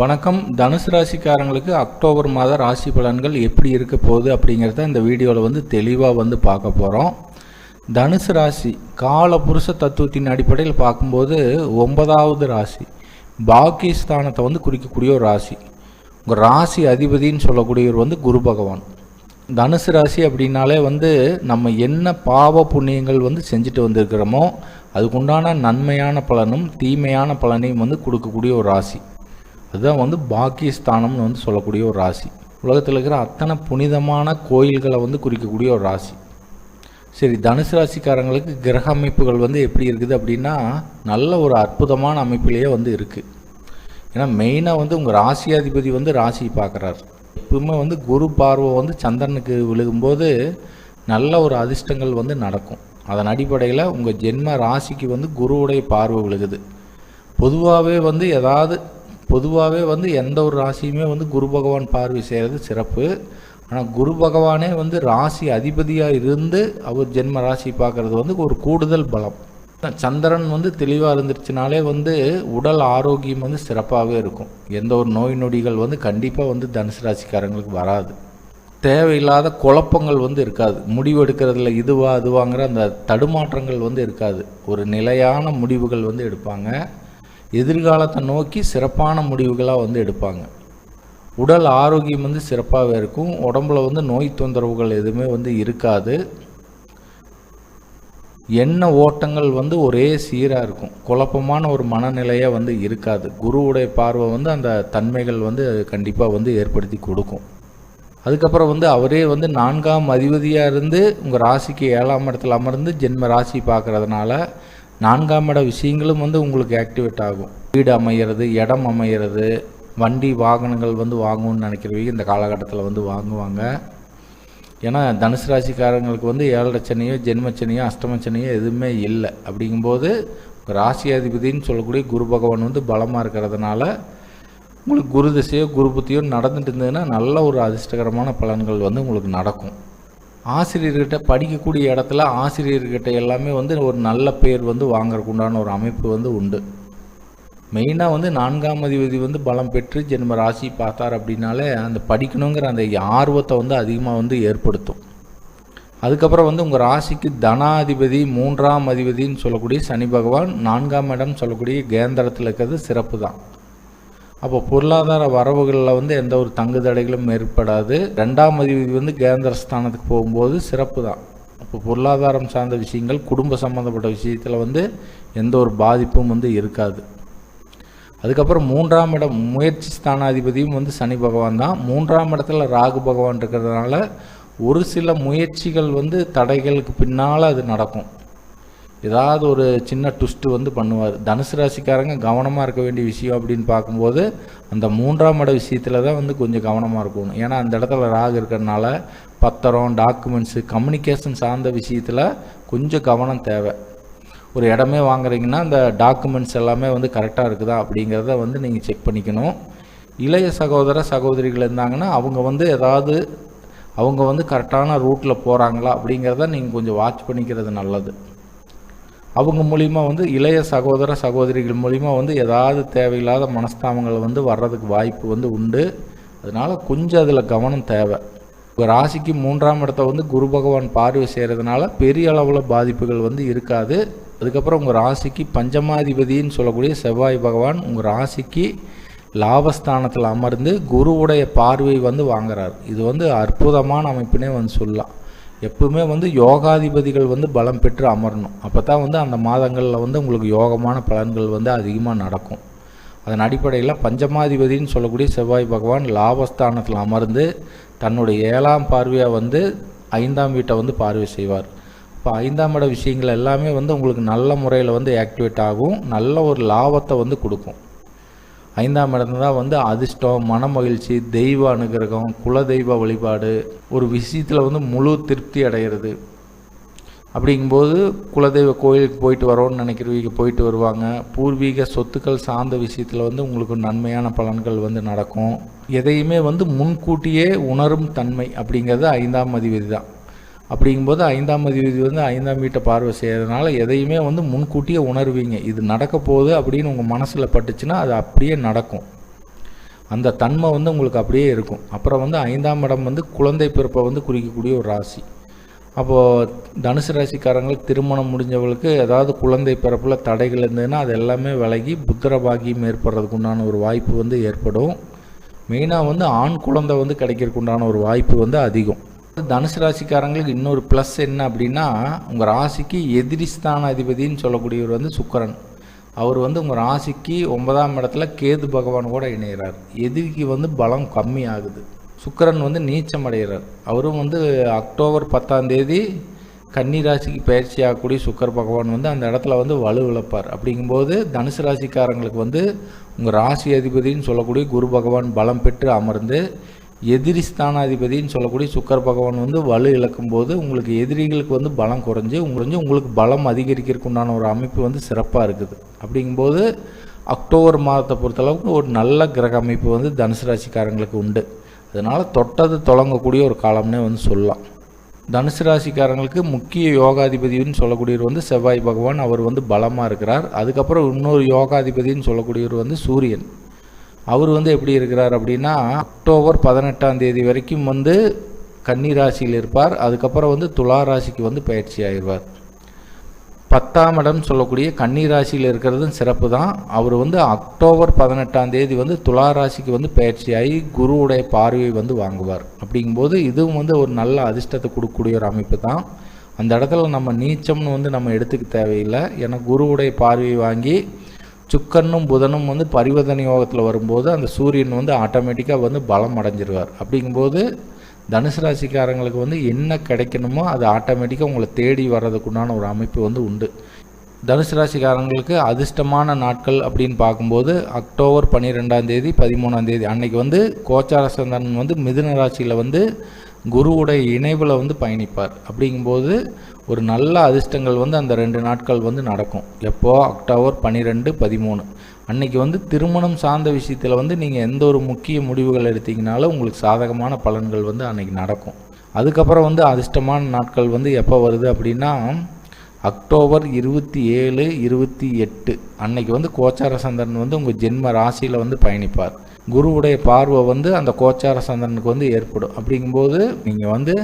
வணக்கம். தனுசு ராசிக்காரங்களுக்கு அக்டோபர் மாத ராசி பலன்கள் எப்படி இருக்க போகுது அப்படிங்கிறத இந்த வீடியோவில் வந்து தெளிவாக வந்து பார்க்க போகிறோம் தனுசு ராசி கால புருஷ தத்துவத்தின் அடிப்படையில் பார்க்கும்போது ஒன்பதாவது ராசி பாக்கியஸ்தானத்தை வந்து குறிக்கக்கூடிய ஒரு ராசி. உங்கள் ராசி அதிபதின்னு சொல்லக்கூடியவர் வந்து குரு பகவான். தனுசு ராசி அப்படின்னாலே வந்து நம்ம என்ன பாவ புண்ணியங்கள் வந்து செஞ்சுட்டு வந்திருக்கிறோமோ அதுக்குண்டான நன்மையான பலனும் தீமையான பலனையும் வந்து கொடுக்கக்கூடிய ஒரு ராசி. அதுதான் வந்து பாக்கியஸ்தானம்னு வந்து சொல்லக்கூடிய ஒரு ராசி. உலகத்தில் இருக்கிற அத்தனை புனிதமான கோயில்களை வந்து குறிக்கக்கூடிய ஒரு ராசி. சரி தனுசு ராசிக்காரங்களுக்கு கிரக அமைப்புகள் வந்து எப்படி இருக்குது அப்படின்னா நல்ல ஒரு அற்புதமான அமைப்பிலேயே வந்து இருக்குது ஏன்னா மெயினாக வந்து உங்கள் ராசியாதிபதி வந்து ராசி பார்க்குறாரு. எப்பவுமே வந்து குரு பார்வை வந்து சந்திரனுக்கு விழுகும்போது நல்ல ஒரு அதிர்ஷ்டங்கள் வந்து நடக்கும். அதன் அடிப்படையில் உங்கள் ஜென்ம ராசிக்கு வந்து குருவுடைய பார்வை விழுகுது. பொதுவாகவே வந்து ஏதாவது பொதுவாகவே வந்து எந்த ஒரு ராசியுமே வந்து குரு பகவான் பார்வை செய்கிறது சிறப்பு. ஆனால் குரு பகவானே வந்து ராசி அதிபதியாக இருந்து அவர் ஜென்ம ராசி பார்க்குறது வந்து ஒரு கூடுதல் பலம். சந்திரன் வந்து தெளிவாக இருந்துருச்சுனாலே வந்து உடல் ஆரோக்கியம் வந்து சிறப்பாகவே இருக்கும். எந்த ஒரு நோய் நொடிகள் வந்து கண்டிப்பாக வந்து தனுசு ராசிக்காரங்களுக்கு வராது. தேவையில்லாத குழப்பங்கள் வந்து இருக்காது. முடிவு எடுக்கிறதுல இதுவா அதுவாங்கிற அந்த தடுமாற்றங்கள் வந்து இருக்காது. ஒரு நிலையான முடிவுகள் வந்து எடுப்பாங்க. எதிர்காலத்தை நோக்கி சிறப்பான முடிவுகளாக வந்து எடுப்பாங்க. உடல் ஆரோக்கியம் வந்து சிறப்பாகவே இருக்கும். உடம்புல வந்து நோய் தொந்தரவுகள் எதுவுமே வந்து இருக்காது. எண்ண ஓட்டங்கள் வந்து ஒரே சீராக இருக்கும். குழப்பமான ஒரு மனநிலையாக வந்து இருக்காது. குருவுடைய பார்வை வந்து அந்த தன்மைகள் வந்து கண்டிப்பாக வந்து ஏற்படுத்தி கொடுக்கும். அதுக்கப்புறம் வந்து அவரே வந்து நான்காம் அதிபதியாக இருந்து உங்கள் ராசிக்கு ஏழாம் இடத்துல அமர்ந்து ஜென்ம ராசி பார்க்குறதுனால நான்காம் இட விஷயங்களும் வந்து உங்களுக்கு ஆக்டிவேட் ஆகும். வீடு அமையிறது இடம் அமையிறது வண்டி வாகனங்கள் வந்து வாங்கணும்னு நினைக்கிறவங்க இந்த காலகட்டத்தில் வந்து வாங்குவாங்க. ஏன்னா தனுசு ராசிக்காரங்களுக்கு வந்து ஏழரைச்சனையோ ஜென்மச்சனையோ அஷ்டமச்சனையோ எதுவுமே இல்லை. அப்படிங்கும்போது ராசியாதிபதினு சொல்லக்கூடிய குரு பகவான் வந்து பலமாக இருக்கிறதுனால உங்களுக்கு குரு திசையோ குரு புத்தியோ நடந்துட்டு இருந்ததுன்னா நல்ல ஒரு அதிர்ஷ்டகரமான பலன்கள் வந்து உங்களுக்கு நடக்கும். ஆசிரியர்கிட்ட படிக்கக்கூடிய இடத்துல ஆசிரியர்கிட்ட எல்லாமே வந்து ஒரு நல்ல பேர் வந்து வாங்குறதுக்கு உண்டான ஒரு அமைப்பு வந்து உண்டு. மெயினாக வந்து நான்காம் அதிபதி வந்து பலம் பெற்று ஜென்ம ராசி பார்த்தார் அப்படின்னாலே அந்த படிக்கணுங்கிற அந்த ஆர்வத்தை வந்து அதிகமாக வந்து ஏற்படுத்தும். அதுக்கப்புறம் வந்து உங்கள் ராசிக்கு தனாதிபதி மூன்றாம் அதிபதின்னு சொல்லக்கூடிய சனி பகவான் நான்காம் இடம் சொல்லக்கூடிய கேந்திரத்தில் இருக்கிறது சிறப்பு தான் அப்போ பொருளாதார வரவுகளில் வந்து எந்த ஒரு தங்கு தடைகளும் ஏற்படாது. ரெண்டாம் அதிபதி வந்து கேந்திர ஸ்தானத்துக்கு போகும்போது சிறப்பு தான். அப்போ பொருளாதாரம் சார்ந்த விஷயங்கள் குடும்ப சம்மந்தப்பட்ட விஷயத்தில் வந்து எந்த ஒரு பாதிப்பும் வந்து இருக்காது. அதுக்கப்புறம் மூன்றாம் இடம் முயற்சி ஸ்தானாதிபதியும் வந்து சனி பகவான் தான். மூன்றாம் இடத்துல ராகு பகவான் இருக்கிறதுனால ஒரு சில முயற்சிகள் வந்து தடைகளுக்கு பின்னால் அது நடக்கும். ஏதாவது ஒரு சின்ன ட்விஸ்ட்டு வந்து பண்ணுவார். தனுசு ராசிக்காரங்க கவனமாக இருக்க வேண்டிய விஷயம் அப்படின்னு பார்க்கும்போது அந்த மூன்றாம் இட விஷயத்தில் தான் வந்து கொஞ்சம் கவனமாக இருக்கணும். ஏன்னா அந்த இடத்துல ராகு இருக்கிறதுனால பத்திரம் டாக்குமெண்ட்ஸு கம்யூனிகேஷன் சார்ந்த விஷயத்தில் கொஞ்சம் கவனம் தேவை. ஒரு இடமே வாங்குறீங்கன்னா அந்த டாக்குமெண்ட்ஸ் எல்லாமே வந்து கரெக்டாக இருக்குதா அப்படிங்கிறத வந்து நீங்கள் செக் பண்ணிக்கணும். இளைய சகோதர சகோதரிகள் இருந்தாங்கன்னா அவங்க வந்து ஏதாவது அவங்க வந்து கரெக்டான ரூட்டில் போகிறாங்களா அப்படிங்கிறத நீங்கள் கொஞ்சம் வாட்ச் பண்ணிக்கிறது நல்லது. அவங்க மூலிமா வந்து இளைய சகோதர சகோதரிகள் மூலிமா வந்து ஏதாவது தேவையில்லாத மனஸ்தாபங்கள் வந்து வர்றதுக்கு வாய்ப்பு வந்து உண்டு. அதனால் கொஞ்சம் அதில் கவனம் தேவை. இப்போ ராசிக்கு மூன்றாம் இடத்த வந்து குரு பகவான் பார்வை செய்கிறதுனால பெரிய அளவில் பாதிப்புகள் வந்து இருக்காது. அதுக்கப்புறம் உங்கள் ராசிக்கு பஞ்சமாதிபதின்னு சொல்லக்கூடிய செவ்வாய் பகவான் உங்கள் ராசிக்கு லாபஸ்தானத்தில் அமர்ந்து குருவுடைய பார்வை வந்து வாங்குறார். இது வந்து அற்புதமான அமைப்பினே வந்து சொல்லலாம். எப்பவுமே வந்து யோகாதிபதிகள் வந்து பலம் பெற்று அமரணும். அப்போ தான் வந்து அந்த மாதங்களில் வந்து உங்களுக்கு யோகமான பலன்கள் வந்து அதிகமாக நடக்கும். அதன் அடிப்படையில் பஞ்சமாதிபதின்னு சொல்லக்கூடிய செவ்வாய் பகவான் லாபஸ்தானத்தில் அமர்ந்து தன்னுடைய ஏழாம் பார்வையாக வந்து ஐந்தாம் வீட்டை வந்து பார்வை செய்வார். இப்போ ஐந்தாம் இட விஷயங்கள் எல்லாமே வந்து உங்களுக்கு நல்ல முறையில் வந்து ஆக்டிவேட் ஆகும். நல்ல ஒரு லாபத்தை வந்து கொடுக்கும். ஐந்தாம் இடம் தான் வந்து அதிர்ஷ்டம் மன மகிழ்ச்சி தெய்வ அனுகிரகம் குலதெய்வ வழிபாடு ஒரு விஷயத்தில் வந்து முழு திருப்தி அடைகிறது அப்படிங்கும்போது குலதெய்வ கோயிலுக்கு போயிட்டு வரோன்னு நினைக்கிறவங்க போயிட்டு வருவாங்க. பூர்வீக சொத்துக்கள் சார்ந்த விஷயத்தில் வந்து உங்களுக்கு நன்மையான பலன்கள் வந்து நடக்கும். எதையுமே வந்து முன்கூட்டியே உணரும் தன்மை அப்படிங்கிறது ஐந்தாம் அதிபதி தான். அப்படிங்கும்போது ஐந்தாம் அதிபதி வந்து ஐந்தாம் வீட்டை பார்வை செய்கிறதுனால எதையுமே வந்து முன்கூட்டியே உணர்வீங்க. இது நடக்க போகுது அப்படின்னு உங்கள் மனசில் பட்டுச்சுன்னா அது அப்படியே நடக்கும். அந்த தன்மை வந்து உங்களுக்கு அப்படியே இருக்கும். அப்புறம் வந்து ஐந்தாம் இடம் வந்து குழந்தை பிறப்பை வந்து குறிக்கக்கூடிய ஒரு ராசி. அப்போது தனுசு ராசிக்காரங்களுக்கு திருமணம் முடிஞ்சவங்களுக்கு ஏதாவது குழந்தை பிறப்பில் தடைகள் இருந்ததுன்னா அது எல்லாமே விலகி புத்திர பாக்கியம் ஏற்படுறதுக்கு உண்டான ஒரு வாய்ப்பு வந்து ஏற்படும். மெயினாக வந்து ஆண் குழந்தை வந்து கிடைக்கிறதுக்கு உண்டான ஒரு வாய்ப்பு வந்து அதிகம். தனுசு ராசிக்காரங்களுக்கு இன்னொரு ப்ளஸ் என்ன அப்படின்னா உங்கள் ராசிக்கு எதிரி ஸ்தான அதிபதின்னு சொல்லக்கூடியவர் வந்து சுக்கரன். அவர் வந்து உங்கள் ராசிக்கு ஒன்பதாம் இடத்துல கேது பகவான் கூட இணைகிறார் எதிரிக்கு வந்து பலம் கம்மி ஆகுது. சுக்கரன் வந்து நீச்சம் அடைகிறார். அவரும் வந்து அக்டோபர் பத்தாம் தேதி கன்னி ராசிக்கு பயிற்சி ஆகக்கூடிய சுக்கர பகவான் வந்து அந்த இடத்துல வந்து வலு இழப்பார் அப்படிங்கும்போது தனுசு ராசிக்காரங்களுக்கு வந்து உங்கள் ராசி அதிபதின்னு சொல்லக்கூடிய குரு பகவான் பலம் பெற்று அமர்ந்து எதிரி ஸ்தானாதிபதின்னு சொல்லக்கூடிய சுக்கர பகவான் வந்து வலு இழக்கும் போது உங்களுக்கு எதிரிகளுக்கு வந்து பலம் குறைஞ்சு குறைஞ்சி உங்களுக்கு பலம் அதிகரிக்கிறதுக்கு உண்டான ஒரு அமைப்பு வந்து சிறப்பாக இருக்குது. அப்படிங்கும்போது அக்டோபர் மாதத்தை பொறுத்தளவுக்கு ஒரு நல்ல கிரக அமைப்பு வந்து தனுசு ராசிக்காரங்களுக்கு உண்டு. அதனால் தொட்டது தொடங்கக்கூடிய ஒரு காலம்னே வந்து சொல்லலாம். தனுசு ராசிக்காரங்களுக்கு முக்கிய யோகாதிபதினு சொல்லக்கூடியவர் வந்து செவ்வாய் பகவான். அவர் வந்து பலமாக இருக்கிறார். அதுக்கப்புறம் இன்னொரு யோகாதிபதினு சொல்லக்கூடியவர் வந்து சூரியன். அவர் வந்து எப்படி இருக்கிறார் அப்படின்னா அக்டோபர் பதினெட்டாம் தேதி வரைக்கும் வந்து கன்னி ராசியில் இருப்பார். அதுக்கப்புறம் வந்து துலா ராசிக்கு வந்து பயிற்சி ஆயிடுவார். பத்தாம் இடம் சொல்லக்கூடிய கன்னி ராசியில் இருக்கிறதும் சிறப்பு தான். அவர் வந்து அக்டோபர் பதினெட்டாம் தேதி வந்து துலா ராசிக்கு வந்து பயிற்சியாகி குருவுடைய பார்வையை வந்து வாங்குவார். அப்படிங்கும்போது இதுவும் வந்து ஒரு நல்ல அதிர்ஷ்டத்தை கொடுக்கக்கூடிய ஒரு அமைப்பு தான். அந்த இடத்துல நம்ம நீச்சம்னு வந்து நம்ம எடுத்துக்க தேவையில்லை. ஏன்னா குருவுடைய பார்வையை வாங்கி சுக்கரனும் புதனும் வந்து பரிவர்த்தனை யோகத்தில் வரும்போது அந்த சூரியன் வந்து ஆட்டோமேட்டிக்காக வந்து பலம் அடைஞ்சிருவார். அப்படிங்கும்போது தனுசு ராசிக்காரங்களுக்கு வந்து என்ன கிடைக்கணுமோ அது ஆட்டோமேட்டிக்காக உங்களை தேடி வர்றதுக்குண்டான ஒரு அமைப்பு வந்து உண்டு. தனுசு ராசிக்காரங்களுக்கு அதிர்ஷ்டமான நாட்கள் அப்படின்னு பார்க்கும்போது அக்டோபர் பன்னிரெண்டாம் தேதி பதிமூணாம் தேதி அன்னைக்கு வந்து கோச்சார சந்திரன் வந்து மிதுன ராசியில் வந்து குருவுடைய இணைவில் வந்து பயணிப்பார். அப்படிங்கும்போது ஒரு நல்ல அதிர்ஷ்டங்கள் வந்து அந்த ரெண்டு நாட்கள் வந்து நடக்கும். எப்போ? அக்டோபர் பன்னிரெண்டு பதிமூணு. அன்னைக்கு வந்து திருமணம் சார்ந்த விஷயத்தில் வந்து நீங்கள் எந்த ஒரு முக்கிய முடிவுகள் எடுத்தீங்கனாலும் உங்களுக்கு சாதகமான பலன்கள் வந்து அன்னைக்கு நடக்கும். அதுக்கப்புறம் வந்து அதிர்ஷ்டமான நாட்கள் வந்து எப்போ வருது அப்படின்னா அக்டோபர் இருபத்தி ஏழு இருபத்தி எட்டு. அன்னைக்கு வந்து கோச்சார சந்திரன் வந்து உங்கள் ஜென்ம ராசியில் வந்து பயணிப்பார். குருவுடைய பார்வை வந்து அந்த கோச்சார சந்திரனுக்கு வந்து ஏற்படும். அப்படிங்கும்போது நீங்கள் வந்து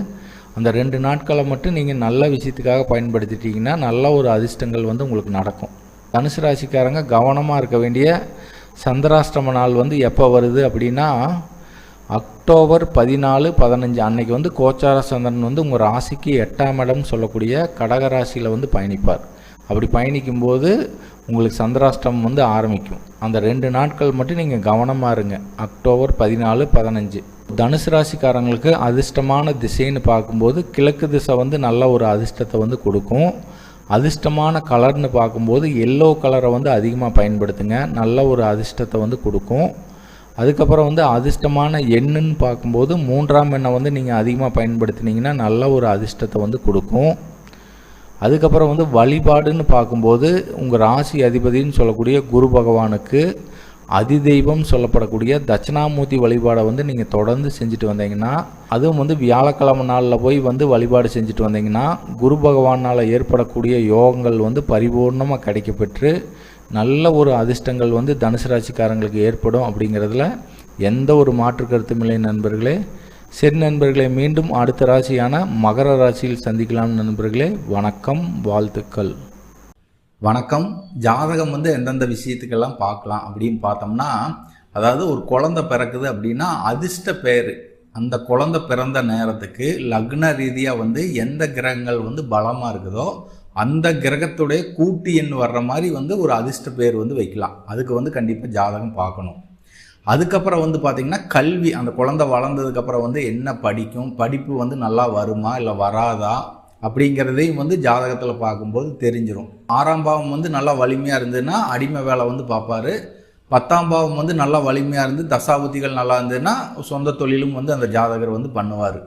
அந்த ரெண்டு நாட்களை மட்டும் நீங்கள் நல்ல விஷயத்துக்காக பயன்படுத்திட்டீங்கன்னா நல்ல ஒரு அதிர்ஷ்டங்கள் வந்து உங்களுக்கு நடக்கும். தனுசு ராசிக்காரங்க கவனமாக இருக்க வேண்டிய சந்திராஷ்டிரம நாள் வந்து எப்போ வருது அப்படின்னா அக்டோபர் பதினாலு பதினஞ்சு அன்னைக்கு வந்து கோச்சார சந்திரன் வந்து உங்கள் ராசிக்கு எட்டாம் இடம் சொல்லக்கூடிய கடக ராசியில் வந்து பயணிப்பார். அப்படி பயணிக்கும்போது உங்களுக்கு சந்திராஷ்டமம் வந்து ஆரம்பிக்கும். அந்த ரெண்டு நாட்கள் மட்டும் நீங்கள் கவனமாக இருங்க. அக்டோபர் பதினாலு பதினஞ்சு. தனுசு ராசிக்காரங்களுக்கு அதிர்ஷ்டமான திசைன்னு பார்க்கும்போது கிழக்கு திசை வந்து நல்ல ஒரு அதிர்ஷ்டத்தை வந்து கொடுக்கும். அதிர்ஷ்டமான கலர்னு பார்க்கும்போது எல்லோ கலரை வந்து அதிகமாக பயன்படுத்துங்க. நல்ல ஒரு அதிர்ஷ்டத்தை வந்து கொடுக்கும். அதுக்கப்புறம் வந்து அதிர்ஷ்டமான எண்ணுன்னு பார்க்கும்போது மூன்றாம் எண்ணை வந்து நீங்கள் அதிகமாக பயன்படுத்தினீங்கன்னா நல்ல ஒரு அதிர்ஷ்டத்தை வந்து கொடுக்கும். அதுக்கப்புறம் வந்து வழிபாடுன்னு பார்க்கும்போது உங்கள் ராசி அதிபதின்னு சொல்லக்கூடிய குரு பகவானுக்கு அதிதெய்வம் சொல்லப்படக்கூடிய தட்சிணாமூர்த்தி வழிபாடை வந்து நீங்கள் தொடர்ந்து செஞ்சுட்டு வந்தீங்கன்னா அதுவும் வந்து வியாழக்கிழமை நாளில் போய் வந்து வழிபாடு செஞ்சுட்டு வந்தீங்கன்னா குரு பகவானால் ஏற்படக்கூடிய யோகங்கள் வந்து பரிபூர்ணமாக கிடைக்கப்பெற்று நல்ல ஒரு அதிர்ஷ்டங்கள் வந்து தனுசு ராசிக்காரங்களுக்கு ஏற்படும் அப்படிங்கிறதுல எந்த ஒரு மாற்று கருத்தும் இல்லை நண்பர்களே. சரி நண்பர்களே மீண்டும் அடுத்த ராசியான மகர ராசியில் சந்திக்கலாம் நண்பர்களே. வணக்கம் வாழ்த்துக்கள். வணக்கம். ஜாதகம் வந்து எந்தெந்த விஷயத்துக்கெல்லாம் பார்க்கலாம் அப்படின்னு பார்த்தோம்னா அதாவது ஒரு குழந்தை பிறக்குது அப்படின்னா அதிர்ஷ்ட பேர். அந்த குழந்தை பிறந்த நேரத்துக்கு லக்ன ரீதியாக வந்து எந்த கிரகங்கள் வந்து பலமாக இருக்குதோ அந்த கிரகத்துடைய கூட்டு எண் வர்ற மாதிரி வந்து ஒரு அதிர்ஷ்ட பேர் வந்து வைக்கலாம். அதுக்கு வந்து கண்டிப்பாக ஜாதகம் பார்க்கணும். அதுக்கப்புறம் வந்து பார்த்திங்கன்னா கல்வி அந்த குழந்தை வளர்ந்ததுக்கப்புறம் வந்து என்ன படிக்கும் படிப்பு வந்து நல்லா வருமா இல்லை வராதா அப்படிங்கிறதையும் வந்து ஜாதகத்தில் பார்க்கும்போது தெரிஞ்சிடும் ஆறாம் பாவம் வந்து நல்லா வலிமையாக இருந்ததுன்னா அடிமை வேலை வந்து பார்ப்பாரு. பத்தாம் பாவம் வந்து நல்லா வலிமையாக இருந்து தசாபுத்திகள் நல்லா இருந்ததுன்னா சொந்த தொழிலும் வந்து அந்த ஜாதகர் வந்து பண்ணுவார்.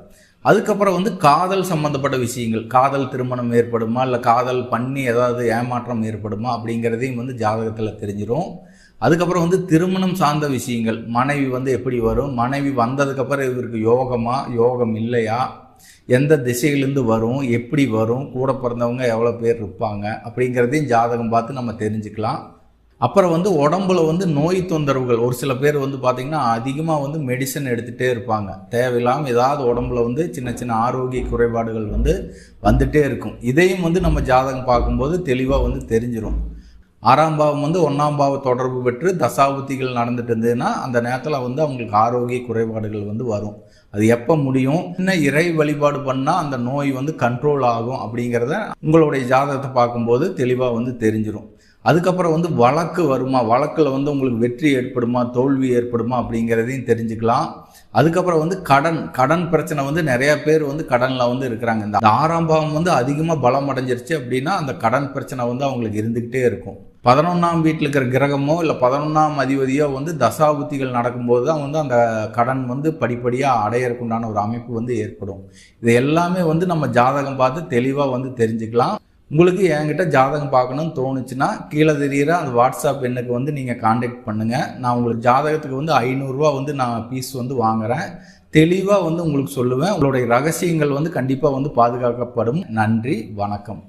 அதுக்கப்புறம் வந்து காதல் சம்மந்தப்பட்ட விஷயங்கள் காதல் திருமணம் ஏற்படுமா இல்லை காதல் பண்ணி ஏதாவது ஏமாற்றம் ஏற்படுமா அப்படிங்கிறதையும் வந்து ஜாதகத்தில் தெரிஞ்சிடும் அதுக்கப்புறம் வந்து திருமணம் சார்ந்த விஷயங்கள். மனைவி வந்து எப்படி வரும்? மனைவி வந்ததுக்கப்புறம் இவருக்கு யோகமா? யோகம் இல்லையா? எந்த திசையிலேருந்து வரும்? எப்படி வரும்? கூட பிறந்தவங்க எவ்வளோ பேர் இருப்பாங்க? அப்படிங்கிறதையும் ஜாதகம் பார்த்து நம்ம தெரிஞ்சுக்கலாம். அப்புறம் வந்து உடம்புல வந்து நோய் தொந்தரவுகள். ஒரு சில பேர் வந்து பார்த்திங்கன்னா அதிகமாக வந்து மெடிசன் எடுத்துகிட்டே இருப்பாங்க. தேவையில்லாமல் ஏதாவது உடம்புல வந்து சின்ன சின்ன ஆரோக்கிய குறைபாடுகள் வந்து வந்துகிட்டே இருக்கும். இதையும் வந்து நம்ம ஜாதகம் பார்க்கும்போது தெளிவாக வந்து தெரிஞ்சிடும் ஆறாம் பாவம் வந்து ஒன்றாம் பாவ தொடர்பு பெற்று தசாபுத்திகள் நடந்துட்டு இருந்ததுன்னா அந்த நேரத்தில் வந்து அவங்களுக்கு ஆரோக்கிய குறைபாடுகள் வந்து வரும். அது எப்போ முடியும்? இன்னும் இறை வழிபாடு பண்ணால் அந்த நோய் வந்து கண்ட்ரோல் ஆகும் அப்படிங்கிறத உங்களுடைய ஜாதகத்தை பார்க்கும்போது தெளிவாக வந்து தெரிஞ்சிடும் அதுக்கப்புறம் வந்து வழக்கு வருமா? வழக்கில் வந்து உங்களுக்கு வெற்றி ஏற்படுமா? தோல்வி ஏற்படுமா? அப்படிங்கிறதையும் தெரிஞ்சுக்கலாம். அதுக்கப்புறம் வந்து கடன் கடன் பிரச்சனை வந்து நிறைய பேர் வந்து கடனில் வந்து இருக்கிறாங்க. இந்த ஆறாம் பாவம் வந்து அதிகமாக பலம் அடைஞ்சிருச்சு அப்படின்னா அந்த கடன் பிரச்சனை வந்து அவங்களுக்கு இருந்துக்கிட்டே இருக்கும். பதினொன்றாம் வீட்டில் இருக்கிற கிரகமோ இல்லை பதினொன்றாம் அதிபதியோ வந்து தசாபுத்திகள் நடக்கும்போது தான் வந்து அந்த கடன் வந்து படிப்படியாக அடையறக்குண்டான ஒரு அமைப்பு வந்து ஏற்படும். இது எல்லாமே வந்து நம்ம ஜாதகம் பார்த்து தெளிவாக வந்து தெரிஞ்சுக்கலாம். உங்களுக்கு என்கிட்ட ஜாதகம் பார்க்கணும்னு தோணுச்சுன்னா கீழே தெரிகிற அந்த வாட்ஸ்அப் எண்ணுக்கு வந்து நீங்கள் காண்டாக்ட் பண்ணுங்கள் நான் உங்களுக்கு ஜாதகத்துக்கு வந்து ஐநூறுரூவா வந்து நான் பீஸ் வந்து வாங்குறேன். தெளிவாக வந்து உங்களுக்கு சொல்லுவேன். உங்களுடைய ரகசியங்கள் வந்து கண்டிப்பாக வந்து பாதுகாக்கப்படும். நன்றி வணக்கம்.